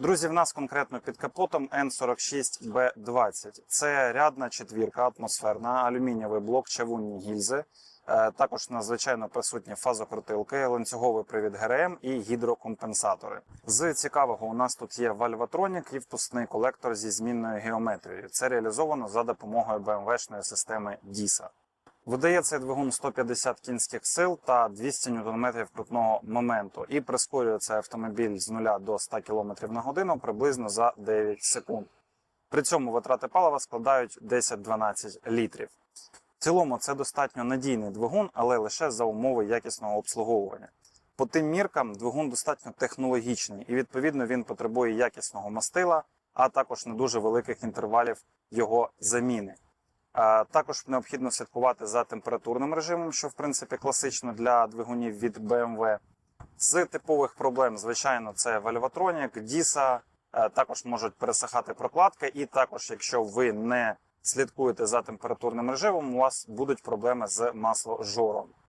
Друзі, в нас конкретно під капотом N46B20. Це рядна четвірка атмосферна, алюмінієвий блок, чавунні гільзи. Е, Також надзвичайно присутні фазокрутилки, ланцюговий привід ГРМ і гідрокомпенсатори. З цікавого у нас тут є вальватронік і впускний колектор зі змінною геометрією. Це реалізовано за допомогою BMW-шної системи DISA. Видає цей двигун 150 кінських сил та 200 Нм крутного моменту і прискорює цей автомобіль з 0 до 100 км на годину приблизно за 9 секунд. При цьому витрати палива складають 10-12 літрів. В цілому це достатньо надійний двигун, але лише за умови якісного обслуговування. По тим міркам двигун достатньо технологічний і відповідно він потребує якісного мастила, а також не дуже великих інтервалів його заміни. Також необхідно слідкувати за температурним режимом, що в принципі класично для двигунів від BMW. З типових проблем, звичайно, це вальватронік, діса, е, також можуть пересихати прокладки, і також, якщо ви не слідкуєте за температурним режимом, у вас будуть проблеми з масложором.